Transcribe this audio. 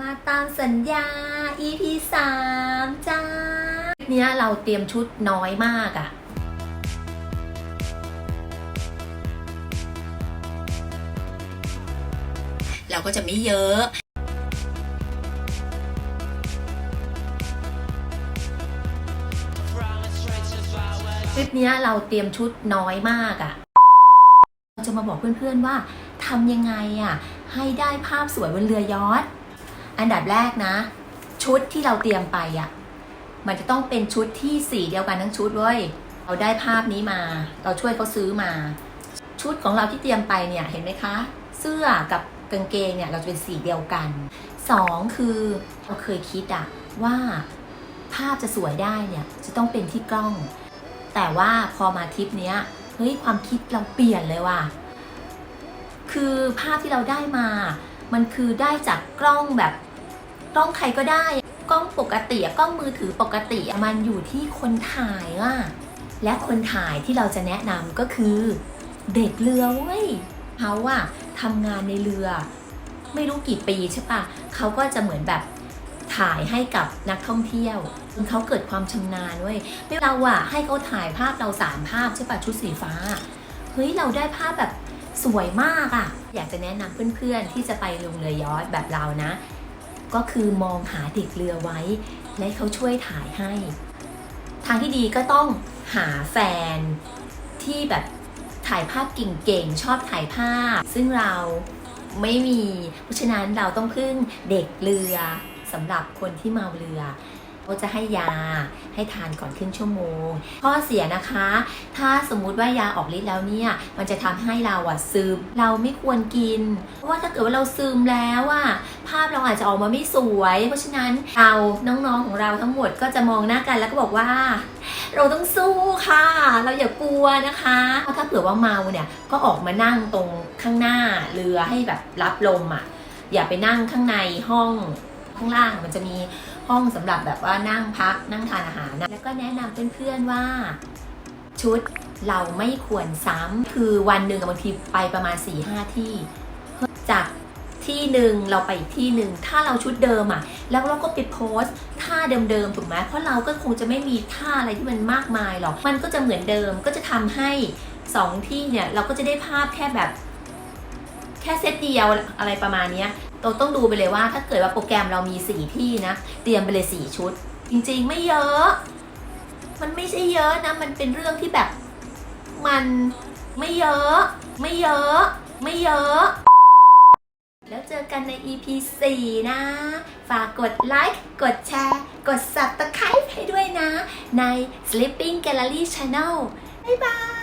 มาตามสัญญา EP 3จ้าคลิปเนี้ยเราเตรียมชุดน้อยมากอะเราก็จะไม่เยอะคลิปนี้เราเตรียมชุดน้อยมากอะเราจะมาบอกเพื่อนๆว่าทำยังไงอะให้ได้ภาพสวยบนเรือยอท อันดับแรกนะ ชุดที่เราเตรียมไปอะมันจะต้องเป็นชุดที่สีเดียวกันทั้งชุดเว้ยเราได้ภาพนี้มา เราช่วยเขาซื้อมา ชุดของเราที่เตรียมไปเนี่ยเห็นไหมคะ เสื้อกับกางเกงเนี่ยเราจะเป็นสีเดียวกันสองคือเราเคยคิดอะว่าภาพจะสวยได้เนี่ยจะต้องเป็นที่กล้อง แต่ว่าพอมาทริปเนี้ยเฮ้ยความคิดเราเปลี่ยนเลยว่ะคือภาพที่เราได้มา มันคือได้จากกล้องแบบ กล้องใครก็ได้ กล้องปกติกล้องมือถือปกติมันอยู่ที่คนถ่ายอะและคนถ่ายที่เราจะแนะนำก็คือ เด็กเรือเว้ยเขาอะทำงานในเรือ ไม่รู้กี่ปีใช่ปะเขาก็จะเหมือนแบบถ่ายให้กับนักท่องเที่ยวเขาเกิดความชำนาญเว้ยไม่เราอะให้เขาถ่ายภาพเราสามภาพใช่ปะชุดสีฟ้าเฮ้ยเราได้ภาพแบบสวยมากอะอยากจะแนะนำเพื่อนๆที่จะไปลงเรือยอชต์แบบเรานะ ก็คือมองหาเด็กเรือไว้ และเขาช่วยถ่ายให้ ทางที่ดีก็ต้องหาแฟนที่แบบถ่ายภาพเก่งๆ ชอบถ่ายภาพ ซึ่งเราไม่มี เพราะฉะนั้นเราต้องพึ่งเด็กเรือสำหรับคนที่เมาเรือ เขาจะให้ยาให้ทานก่อนขึ้นชั่วโมง ข้อเสียนะคะ ถ้าสมมุติว่ายาออกฤทธิ์แล้วเนี่ย มันจะทำให้เราอะซึม เราไม่ควรกิน เพราะว่าถ้าเกิดว่าเราซึมแล้วอะภาพเราอาจจะออกมาไม่สวย เพราะฉะนั้นเราน้องๆของเราทั้งหมดก็จะมองหน้ากันแล้วก็บอกว่า เราต้องสู้ค่ะ เราอย่ากลัวนะคะ ถ้าเผื่อว่าเมาเนี่ยก็ออกมานั่งตรงข้างหน้าเรือให้แบบรับลมอะอย่าไปนั่งข้างในห้อง ข้างล่าง มันจะมีห้องสำหรับแบบว่านั่งพักนั่งทานอาหารนะแล้วก็แนะนำเพื่อนๆว่าชุดเราไม่ควรซ้ำคือวันหนึ่งบางทีไปประมาณ4ี่ห้าที่ จากที่หนึ่งเราไปอีกที่หนึ่งถ้าเราชุดเดิมอะ แล้วเราก็ไปโพสต์ท่าเดิมๆถูกไหมเพราะเราก็คงจะไม่มีท่าอะไรที่มันมากมายหรอกมันก็จะเหมือนเดิมก็จะทำให้สองที่เนี่ยเราก็จะได้ภาพแค่แบบ แค่เซตเดียวอะไรประมาณนี้ เราต้องดูไปเลยว่าถ้าเกิดว่าโปรแกรมเรามีสี่ที่นะ เตรียมไปเลยสี่ชุด จริงๆไม่เยอะ มันไม่ใช่เยอะนะ มันเป็นเรื่องที่แบบ มันไม่เยอะ ไม่เยอะ ไม่เยอะ แล้วเจอกันใน EP 4 นะ ฝากกดไลค์ กดแชร์ กด subscribe ให้ด้วยนะ ใน Sleeping Gallery Channel บ๊ายบาย